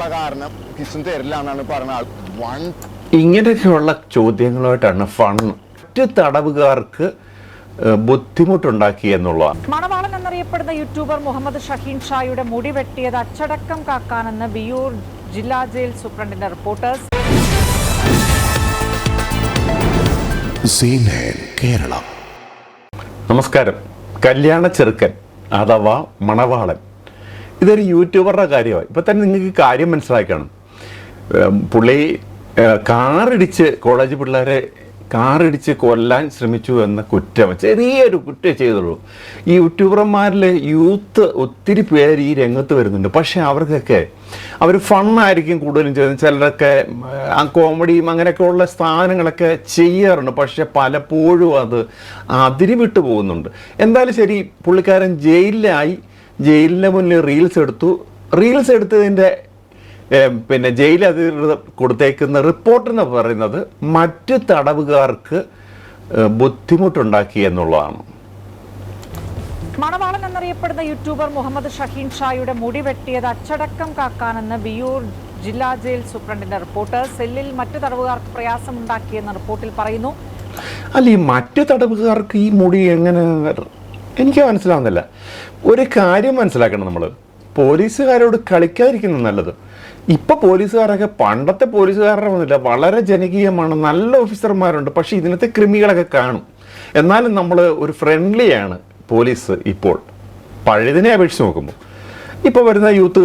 ഇഷ്ടമുള്ള കാരണം കിസും തരില്ല എന്നാണ് പറഞ്ഞ ആൾ. വൺ ഇങ്ങനെയൊക്കെയുള്ള ചോദ്യങ്ങളുമായിട്ടാണ് ഫണ് മറ്റ് തടവുകാർക്ക് ബുദ്ധിമുട്ടുണ്ടാക്കി എന്നുള്ളതാണ്. മണവാളൻ എന്നറിയപ്പെടുന്ന യൂട്യൂബർ മുഹമ്മദ് ഷഹീൻ ഷായുടെ മുടി വെട്ടിയത് അച്ചടക്കം കാക്കാനെന്ന് വിയൂർ ജില്ലാ ജയിൽ സൂപ്രണ്ടിന്റെ റിപ്പോർട്ടേഴ്സ്. കേരളം. നമസ്കാരം. കല്യാണ ചെറുക്കൻ അഥവാ മണവാളൻ. ഇതൊരു യൂട്യൂബറുടെ കാര്യമാണ് ഇപ്പം തന്നെ നിങ്ങൾക്ക് കാര്യം മനസ്സിലാക്കണം. പുള്ളി കാറിടിച്ച് കോളേജ് പിള്ളേരെ കാറിടിച്ച് കൊല്ലാൻ ശ്രമിച്ചു എന്ന കുറ്റം. ചെറിയൊരു കുറ്റം ചെയ്തുള്ളൂ. ഈ യൂട്യൂബർമാരിൽ യൂത്ത് ഒത്തിരി പേര് ഈ രംഗത്ത് വരുന്നുണ്ട്. പക്ഷേ അവർക്കൊക്കെ അവർ ഫണ്ണായിരിക്കും കൂടുതലും ചെയ്യുന്നത്. ചിലരൊക്കെ ആ കോമഡിയും അങ്ങനെയൊക്കെ ഉള്ള സ്ഥാനങ്ങളൊക്കെ ചെയ്യാറുണ്ട്. പക്ഷെ പലപ്പോഴും അത് അതിരി വിട്ടു പോകുന്നുണ്ട്. എന്തായാലും ശരി പുള്ളിക്കാരൻ ജയിലിലായി. ജയിലിന്റെ മുന്നിൽ റീൽസ് എടുത്തു. റീൽസ് എടുത്തതിന്റെ പിന്നെ ജയിൽ അധികൃതർ കൊടുത്തേക്കുന്ന റിപ്പോർട്ട് എന്ന് പറയുന്നത് മറ്റ് തടവുകാർക്ക് ബുദ്ധിമുട്ടുണ്ടാക്കി എന്നുള്ളതാണ്. മണവാളൻ എന്നറിയപ്പെടുന്ന യൂട്യൂബർ മുഹമ്മദ് ഷഹീൻ ഷായുടെ മുടി വെട്ടിയത് അച്ചടക്കം കാക്കാനെന്ന് വിയൂർ ജില്ലാ ജയിൽ സൂപ്രണ്ടിന്റെ റിപ്പോർട്ട്. സെല്ലിൽ മറ്റു തടവുകാർക്ക് പ്രയാസമുണ്ടാക്കിയെന്ന് റിപ്പോർട്ടിൽ പറയുന്നു. അല്ല ഈ മറ്റു തടവുകാർക്ക് ഈ മുടി എങ്ങനെ എനിക്ക് മനസ്സിലാവുന്നില്ല. ഒരു കാര്യം മനസ്സിലാക്കണം നമ്മൾ പോലീസുകാരോട് കളിക്കാതിരിക്കുന്നത് നല്ലത്. ഇപ്പൊ പോലീസുകാരൊക്കെ പണ്ടത്തെ പോലീസുകാരുടെ ഒന്നുമില്ല വളരെ ജനകീയമാണ് നല്ല ഓഫീസർമാരുണ്ട് പക്ഷേ ഇതിനകത്തെ ക്രിമികളൊക്കെ കാണും. എന്നാലും നമ്മൾ ഒരു ഫ്രണ്ട്ലിയാണ് പോലീസ് ഇപ്പോൾ. പഴയതിനെ അപേക്ഷിച്ച് നോക്കുമ്പോൾ ഇപ്പോൾ വരുന്ന യൂത്ത്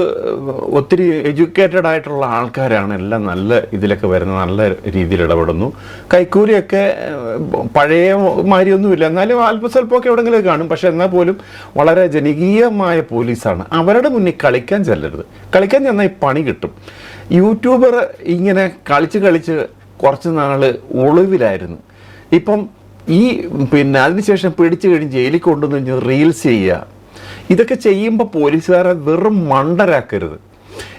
ഒത്തിരി എഡ്യൂക്കേറ്റഡ് ആയിട്ടുള്ള ആൾക്കാരാണ് എല്ലാം നല്ല ഇതിലൊക്കെ വരുന്ന നല്ല രീതിയിൽ ഇടപെടുന്നു. കൈക്കൂലിയൊക്കെ പഴയ മാതിരിയൊന്നുമില്ല എന്നാലും അല്പസ്വല്പമൊക്കെ എവിടെങ്കിലും കാണും. പക്ഷെ എന്നാൽ പോലും വളരെ ജനകീയമായ പോലീസാണ്. അവരുടെ മുന്നിൽ കളിക്കാൻ ചെല്ലരുത്. കളിക്കാൻ ചെന്നാൽ പണി കിട്ടും. യൂട്യൂബർ ഇങ്ങനെ കളിച്ച് കളിച്ച് കുറച്ച് നാൾ ഒളിവിലായിരുന്നു. ഇപ്പം ഈ പിന്നെ അതിനുശേഷം പിടിച്ചു കഴിഞ്ഞ് ജയിലിൽ കൊണ്ടുവന്ന് റീൽസ് ചെയ്യുക ഇതൊക്കെ ചെയ്യുമ്പോൾ പോലീസുകാരെ വെറും മണ്ടരാക്കരുത്.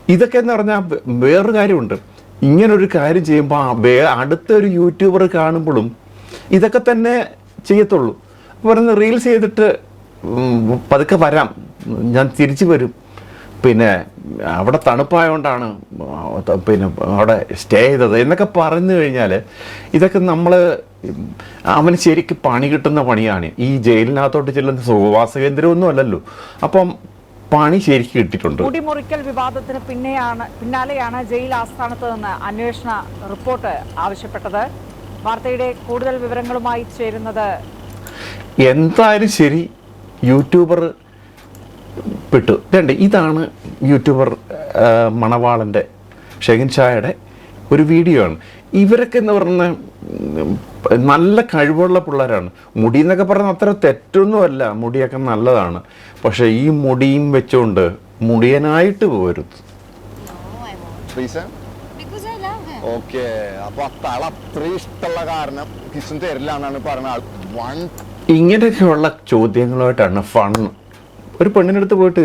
ഇതൊക്കെ എന്ന് പറഞ്ഞാൽ വേറൊരു കാര്യമുണ്ട്. ഇങ്ങനൊരു കാര്യം ചെയ്യുമ്പോൾ വേ അടുത്തൊരു യൂട്യൂബർ കാണുമ്പോഴും ഇതൊക്കെ തന്നെ ചെയ്യത്തുള്ളൂ. പറഞ്ഞ് റീൽസ് ചെയ്തിട്ട് പതുക്കെ വരാം. ഞാൻ തിരിച്ചു വരും. പിന്നെ അവിടെ തണുപ്പായതുകൊണ്ടാണ് പിന്നെ അവിടെ സ്റ്റേ ചെയ്തത്. എന്നൊക്കെ പറഞ്ഞു കഴിഞ്ഞാൽ ഇതൊക്കെ നമ്മൾ അവന് ശരിക്കും പണി കിട്ടുന്ന പണിയാണ്. ഈ ജയിലിനകത്തോട്ട് ചെല്ലുന്ന സുഖവാസ കേന്ദ്രമൊന്നും അല്ലല്ലോ. അപ്പം പണി ശരിക്കും കിട്ടിയിട്ടുണ്ട്. കുടിമുറിക്കൽ വിവാദത്തിന് പിന്നെയാണ് പിന്നാലെയാണ് ജയിൽ ആസ്ഥാനത്ത് നിന്ന് അന്വേഷണ റിപ്പോർട്ട് ആവശ്യപ്പെട്ടത്. വാർത്തയുടെ കൂടുതൽ വിവരങ്ങളുമായി ചേരുന്നത് എന്തായാലും ശരി യൂട്യൂബർ പെട്ടു. രണ്ട് ഇതാണ് യൂട്യൂബർ മണവാളന്റെ ഷെഹിൻ ഷായുടെ ഒരു വീഡിയോ ആണ്. ഇവരൊക്കെ എന്ന് പറയുന്ന നല്ല കഴിവുള്ള പിള്ളേരാണ്. മുടി എന്നൊക്കെ പറഞ്ഞാൽ അത്ര തെറ്റൊന്നുമല്ല. മുടിയൊക്കെ നല്ലതാണ്. പക്ഷേ ഈ മുടിയും വെച്ചുകൊണ്ട് മുടിയനായിട്ട് പോരുത്. ഓക്കെ. അപ്പൊ അത്താൾ അത്രയും ഇഷ്ടമുള്ള കാരണം കിസും തരില്ല എന്നാണ് പറഞ്ഞ ആൾ. വൺ. ഇങ്ങനെയൊക്കെയുള്ള ചോദ്യങ്ങളുമായിട്ടാണ് ഫൺ ഒരു പെണ്ണിനടുത്ത് പോയിട്ട്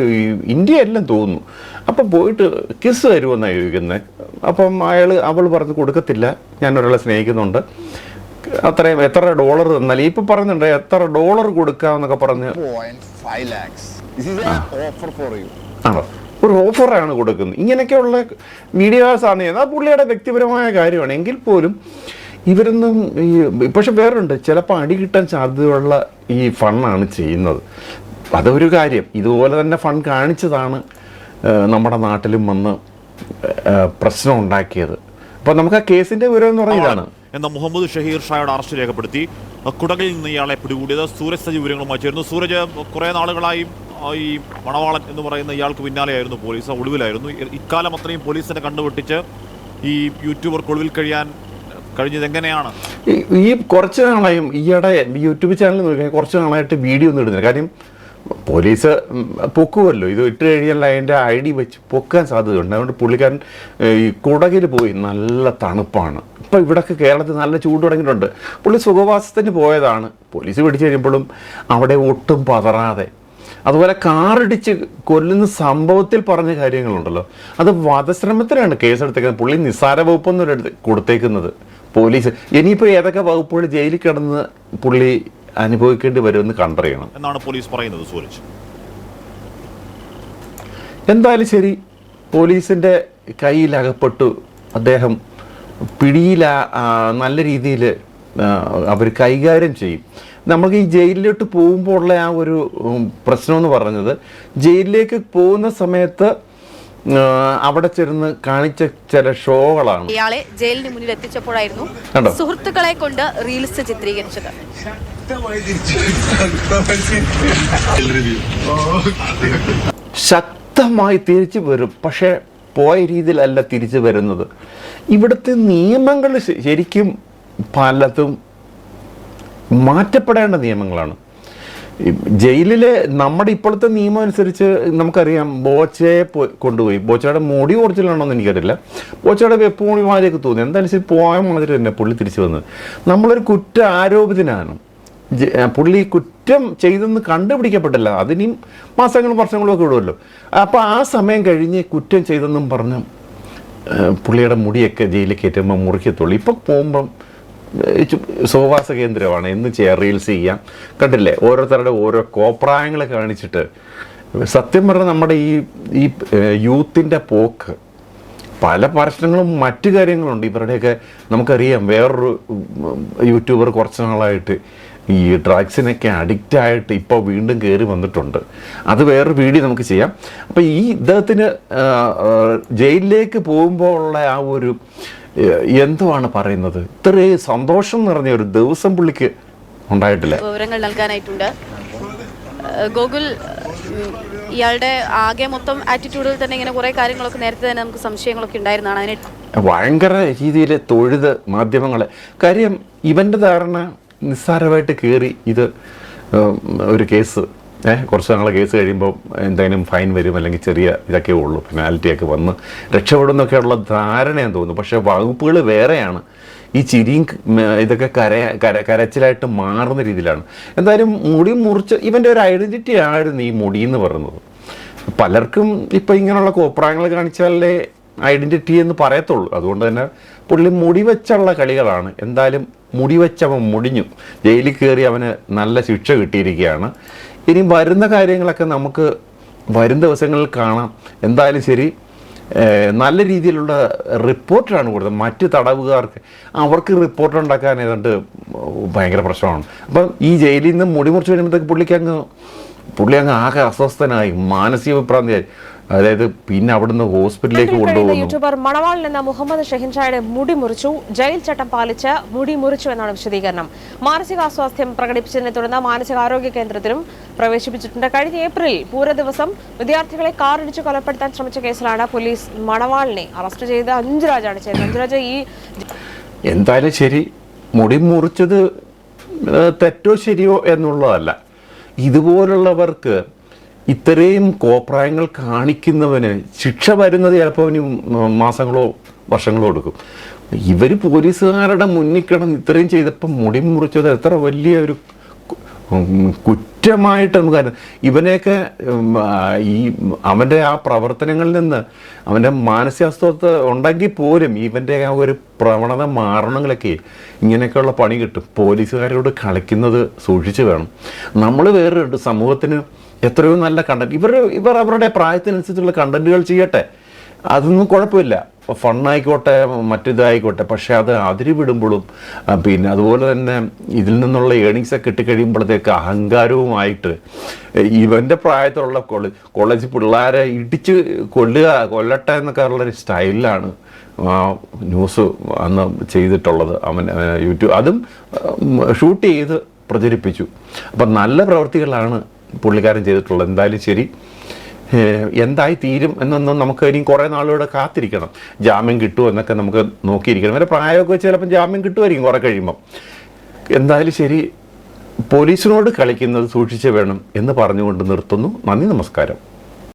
ഇന്ത്യ എല്ലാം തോന്നുന്നു. അപ്പം പോയിട്ട് കിസ് തരുമെന്നാണ് ചോദിക്കുന്നത് അപ്പം അയാൾ അവൾ പറഞ്ഞ് കൊടുക്കത്തില്ല. ഞാൻ ഒരാളെ സ്നേഹിക്കുന്നുണ്ട്. അത്രയും എത്ര ഡോളർ തന്നാലും ഇപ്പം പറയുന്നുണ്ട് എത്ര ഡോളർ കൊടുക്കാമെന്നൊക്കെ പറഞ്ഞ് ആണോ? ഒരു ഓഫറാണ് കൊടുക്കുന്നത്. ഇങ്ങനെയൊക്കെയുള്ള ആണ്. ചെയ്യുന്നത് അത് പുള്ളിയുടെ വ്യക്തിപരമായ കാര്യമാണ്. എങ്കിൽ പോലും ഇവരൊന്നും ഈ പക്ഷെ ഉണ്ട്. ചിലപ്പോൾ അടി കിട്ടാൻ സാധ്യതയുള്ള ഈ ഫണ്ണാണ് ചെയ്യുന്നത്. അതൊരു കാര്യം. ഇതുപോലെ തന്നെ ഫണ്ട് കാണിച്ചതാണ് നമ്മുടെ നാട്ടിലും വന്ന് പ്രശ്നം ഉണ്ടാക്കിയത്. അപ്പോൾ നമുക്ക് ആ കേസിന്റെ വിവരം എന്ന് പറഞ്ഞാൽ ഇതാണ്. എന്ന മുഹമ്മദ് ഷഹീർ ഷായുടെ അറസ്റ്റ് രേഖപ്പെടുത്തി കുടകിൽ നിന്ന് ഇയാളെ പിടികൂടിയത് സൂരജ് സജി വിവരങ്ങളുമായി ചേരുന്നു. സൂരജ് കുറേ നാളുകളായി ഈ മണവാളൻ എന്ന് പറയുന്ന ഇയാൾക്ക് പിന്നാലെയായിരുന്നു പോലീസ് ഒളിവിലായിരുന്നു. ഇക്കാലം അത്രയും പോലീസിനെ കണ്ടുപിടിച്ച് ഈ യൂട്യൂബർക്ക് ഒളിവിൽ കഴിയാൻ കഴിഞ്ഞത് എങ്ങനെയാണ്? ഈ- ഈ കുറച്ച് നാളായും ഈയിടെ യൂട്യൂബ് ചാനൽ നോക്കിയാൽ കുറച്ച് നാളായിട്ട് വീഡിയോ ഒന്നും ഇടുന്നില്ല. കാര്യം പോലീസ് പൊക്കുമല്ലോ ഇത് ഇട്ട് കഴിഞ്ഞാൽ അതിന്റെ ഐ ഡി വെച്ച് പൊക്കാൻ സാധ്യതയുണ്ട്. അതുകൊണ്ട് പുള്ളിക്കാരൻ ഈ കുടകിൽ പോയി നല്ല തണുപ്പാണ്. ഇപ്പം ഇവിടൊക്കെ കേരളത്തിൽ നല്ല ചൂട് തുടങ്ങിയിട്ടുണ്ട്. പുള്ളി സുഖവാസത്തിന് പോയതാണ്. പോലീസ് പിടിച്ചു കഴിയുമ്പോഴും അവിടെ ഒട്ടും പതറാതെ. അതുപോലെ കാറിടിച്ച് കൊല്ലുന്ന സംഭവത്തിൽ പറഞ്ഞ കാര്യങ്ങളുണ്ടല്ലോ. അത് വധശ്രമത്തിനാണ് കേസെടുത്തേക്കുന്നത്. പുള്ളി നിസ്സാര വകുപ്പൊന്നും കൊടുത്തേക്കുന്നത്. പോലീസ് ഇനിയിപ്പോൾ ഏതൊക്കെ വകുപ്പുകൾ ജയിലിൽ കിടന്ന് പുള്ളി അനുഭവിക്കേണ്ടി വരുമെന്ന് കണ്ടറിയണം. എന്നാണ് പോലീസ് പറയുന്നത് സൂരജ്. എന്തായാലും ശരി പോലീസിന്റെ കയ്യിലകപ്പെട്ടു അദ്ദേഹം പിടിയിൽ നല്ല രീതിയിൽ അവർ കൈകാര്യം ചെയ്യും. നമുക്ക് ഈ ജയിലിലോട്ട് പോകുമ്പോൾ ഉള്ള ആ ഒരു പ്രശ്നമെന്ന് പ്രശ്നം എന്ന് പറഞ്ഞത് ജയിലിലേക്ക് പോകുന്ന സമയത്ത് അവിടെ ചെന്ന് കാണിച്ച ചില ഷോകളാണ്. ഇയാളെ ജയിലിന് മുന്നിൽ എത്തിച്ചപ്പോഴായിരുന്നു? സുഹൃത്തുക്കളെ കൊണ്ട് റീൽസ് ചിത്രീകരിച്ചത്. ശക്തമായി തിരിച്ചു വരും. പക്ഷേ പോയ രീതിയിലല്ല തിരിച്ചു വരുന്നത്. ഇവിടുത്തെ നിയമങ്ങൾ ശരിക്കും പലതും മാറ്റപ്പെടേണ്ട നിയമങ്ങളാണ്. ജയിലിലെ നമ്മുടെ ഇപ്പോഴത്തെ നിയമം അനുസരിച്ച് നമുക്കറിയാം ബോച്ചയെ പോയി കൊണ്ടുപോയി. ബോച്ചയുടെ മോടി ഒറിജിനലാണോ എന്ന് എനിക്കറിയില്ല. ബോച്ചയുടെ വെപ്പ് മുടി മാതിരിയൊക്കെ തോന്നി. എന്തായാലും പോയ മാതിരി തന്നെ പുള്ളി തിരിച്ചു വന്നത്. നമ്മളൊരു കുറ്റ ആരോപിതനാണ് പുള്ളി കുറ്റം ചെയ്തെന്ന് കണ്ടുപിടിക്കപ്പെട്ടില്ല. അതിനും മാസങ്ങളും വർഷങ്ങളും ഒക്കെ ഇടുമല്ലോ അപ്പോൾ ആ സമയം കഴിഞ്ഞ് കുറ്റം ചെയ്തെന്നും പറഞ്ഞ് പുള്ളിയുടെ മുടിയൊക്കെ ജയിലിൽ കയറ്റുമ്പോൾ മുറിക്കത്തുള്ളൂ. ഇപ്പം പോകുമ്പം സുഖവാസ കേന്ദ്രമാണ്. എന്ന് ചെയ്യാം റീൽസ് ചെയ്യാം. കണ്ടില്ലേ? ഓരോരുത്തരുടെ ഓരോ കോപ്രായങ്ങൾ കാണിച്ചിട്ട്. സത്യം പറഞ്ഞാൽ നമ്മുടെ ഈ ഈ യൂത്തിന്റെ പോക്ക്. പല പ്രശ്നങ്ങളും മറ്റു കാര്യങ്ങളുണ്ട്. ഇവരുടെയൊക്കെ നമുക്കറിയാം. വേറൊരു യൂട്യൂബർ കുറച്ച് നാളായിട്ട് ഈ ഡ്രഗ്സിനൊക്കെ അഡിക്റ്റ് ആയിട്ട് ഇപ്പോൾ വീണ്ടും കയറി വന്നിട്ടുണ്ട്. അത് വേറൊരു വീഡിയോ നമുക്ക് ചെയ്യാം. അപ്പോൾ ഈ ഇദ്ദേഹത്തിന് ജയിലിലേക്ക് പോകുമ്പോൾ ഉള്ള ആ ഒരു എന്തുവാണ് പറയുന്നത്? ഇത്രയും സന്തോഷം നിറഞ്ഞ ഒരു ദിവസം പുള്ളിക്ക് ഉണ്ടായിട്ടില്ല? വിവരങ്ങൾ നൽകാനായിട്ടുണ്ട്. ഗോകുൽ ഇയാളുടെ ആകെ മൊത്തം ആറ്റിറ്റ്യൂഡിൽ തന്നെ ഇങ്ങനെ കുറെ കാര്യങ്ങളൊക്കെ നേരത്തെ തന്നെ നമുക്ക് സംശയങ്ങളൊക്കെ ഉണ്ടായിരുന്നതാണ്. അതിന് ഭയങ്കര രീതിയിൽ തൊഴുത് മാധ്യമങ്ങളെ. കാര്യം ഇവന്റെ ധാരണ നിസ്സാരമായിട്ട് കയറി ഇത് ഒരു കേസ്. ഏഹ് കുറച്ച് നാളെ കേസ് കഴിയുമ്പോൾ എന്തെങ്കിലും ഫൈൻ വരും അല്ലെങ്കിൽ ചെറിയ ഇതൊക്കെ ഉള്ളൂ പെനാൽറ്റിയൊക്കെ വന്ന് രക്ഷപ്പെടുന്നൊക്കെയുള്ള ധാരണയാണ് തോന്നുന്നു. പക്ഷേ വകുപ്പുകൾ വേറെയാണ്. ഈ ചിരിയും ഇതൊക്കെ കര കര കരച്ചിലായിട്ട് മാറുന്ന രീതിയിലാണ്. എന്തായാലും മുടി മുറിച്ച് ഇവന്റെ ഒരു ഐഡന്റിറ്റി ആയിരുന്നു ഈ മുടി എന്ന് പറയുന്നത്. പലർക്കും ഇപ്പം ഇങ്ങനെയുള്ള കോപ്രായങ്ങൾ കാണിച്ചാലേ ഐഡന്റിറ്റി എന്ന് പറയത്തുള്ളൂ. അതുകൊണ്ട് തന്നെ പുള്ളി മുടി വെച്ചുള്ള കളികളാണ്. എന്തായാലും മുടി വെച്ചവൻ മുടിഞ്ഞു. ജയിലിൽ കയറി അവന് നല്ല ശിക്ഷ കിട്ടിയിരിക്കുകയാണ്. ഇനി വരുന്ന കാര്യങ്ങളൊക്കെ നമുക്ക് വരും ദിവസങ്ങളിൽ കാണാം. എന്തായാലും ശരി നല്ല രീതിയിലുള്ള റിപ്പോർട്ടാണ് കൊടുത്തത്. മറ്റ് തടവുകാർക്ക് അവർക്ക് റിപ്പോർട്ട് ഉണ്ടാക്കാൻ ഏതാണ്ട് ഭയങ്കര പ്രശ്നമാണ്. അപ്പം ഈ ജയിലിൽ നിന്ന് മുടിമുറിച്ച് വരുമ്പോഴത്തേക്ക് പുള്ളിക്ക് അങ്ങ് പുള്ളി അങ്ങ് ആകെ അസ്വസ്ഥനായി മാനസിക വിഭ്രാന്തിയായി അതായത് പിന്നെ അവിടുന്ന് ഹോസ്പിറ്റലിലേക്ക് കൊണ്ടുപോകുന്നു. യൂട്യൂബർ മണവാളിൽ നിന്ന് മുഹമ്മദ് ഷെഹിൻഷായുടെ മുടി മുറിച്ചു ജയിൽ ചട്ടം പാലിച്ച് മുടി മുറിച്ചു എന്നാണ് വിശദീകരണം. മാനസികാസ്വാസ്ഥ്യം പ്രകടിപ്പിച്ചതിനെ തുടർന്ന് മാനസികാരോഗ്യ കേന്ദ്രത്തിലും പ്രവേശിപ്പിച്ചിട്ടുണ്ട്. കഴിഞ്ഞ ഏപ്രിൽ പൂര ദിവസം വിദ്യാർത്ഥികളെ കാറിടിച്ച് കൊലപ്പെടുത്താൻ ശ്രമിച്ച കേസിലാണ് പോലീസ് മണവാളിനെ അറസ്റ്റ് ചെയ്ത് അഞ്ചുരാജാണ് ചെയ്തത്. അഞ്ചുരാജ ഈ എന്തായാലും ശരി മുടി മുറിച്ചത് തെറ്റോ ശരിയോ എന്നുള്ളതല്ല. ഇതുപോലുള്ളവർക്ക് ഇത്രയും കോപ്രായങ്ങൾ കാണിക്കുന്നവന് ശിക്ഷ വരുന്നത് ചിലപ്പോൾ അവന് മാസങ്ങളോ വർഷങ്ങളോ എടുക്കും. ഇവർ പോലീസുകാരുടെ മുന്നിൽ കിടന്ന് ഇത്രയും ചെയ്തപ്പോൾ മുടി മുറിച്ചത് എത്ര വലിയ ഒരു കുറ്റമായിട്ട് നമുക്ക്. ഇവനെയൊക്കെ ഈ അവന്റെ ആ പ്രവർത്തനങ്ങളിൽ നിന്ന് അവന്റെ മാനസികാസ്വസ്ഥ ഉണ്ടെങ്കിൽ പോലും ഇവന്റെ ആ ഒരു പ്രവണത മാറണമെങ്കിലൊക്കെ ഇങ്ങനെയൊക്കെയുള്ള പണി കിട്ടും. പോലീസുകാരോട് കളിക്കുന്നത് സൂക്ഷിച്ച് വേണം. നമ്മൾ വേറെ സമൂഹത്തിന് എത്രയോ നല്ല കണ്ടന്റ് ഇവർ ഇവർ അവരുടെ പ്രായത്തിനനുസരിച്ചുള്ള കണ്ടന്റുകൾ ചെയ്യട്ടെ. അതൊന്നും കുഴപ്പമില്ല. ഫണ്ണായിക്കോട്ടെ മറ്റിതായിക്കോട്ടെ പക്ഷേ അത് അതിരി വിടുമ്പോഴും പിന്നെ അതുപോലെ തന്നെ ഇതിൽ നിന്നുള്ള ഏണിങ്സ് ഒക്കെ കിട്ടിക്കഴിയുമ്പോഴത്തേക്ക് അഹങ്കാരവുമായിട്ട് ഇവന്റെ പ്രായത്തിലുള്ള കോളേജ് കോളേജ് പിള്ളേരെ ഇടിച്ച് കൊല്ലുക കൊല്ലട്ടെ എന്നൊക്കെ ഉള്ളൊരു സ്റ്റൈലിലാണ് ന്യൂസ് അന്ന് ചെയ്തിട്ടുള്ളത്. അവൻ യൂട്യൂബ്. അതും ഷൂട്ട് ചെയ്ത് പ്രചരിപ്പിച്ചു. അപ്പം നല്ല പ്രവൃത്തികളാണ് പുള്ളിക്കാരൻ ചെയ്തിട്ടുള്ളത്. എന്തായാലും ശരി. എന്തായി തീരും എന്നൊന്നും നമുക്ക് ഇനി കുറേ നാളുകൂടെ കാത്തിരിക്കണം. ജാമ്യം കിട്ടുമോ എന്നൊക്കെ നമുക്ക് നോക്കിയിരിക്കണം. വരെ പ്രായമൊക്കെ വെച്ച് ചിലപ്പം ജാമ്യം കിട്ടുമായിരിക്കും കുറേ കഴിയുമ്പം. എന്തായാലും ശരി പോലീസിനോട് കളിക്കുന്നത് സൂക്ഷിച്ച് വേണം എന്ന് പറഞ്ഞുകൊണ്ട് നിർത്തുന്നു. നന്ദി നമസ്കാരം.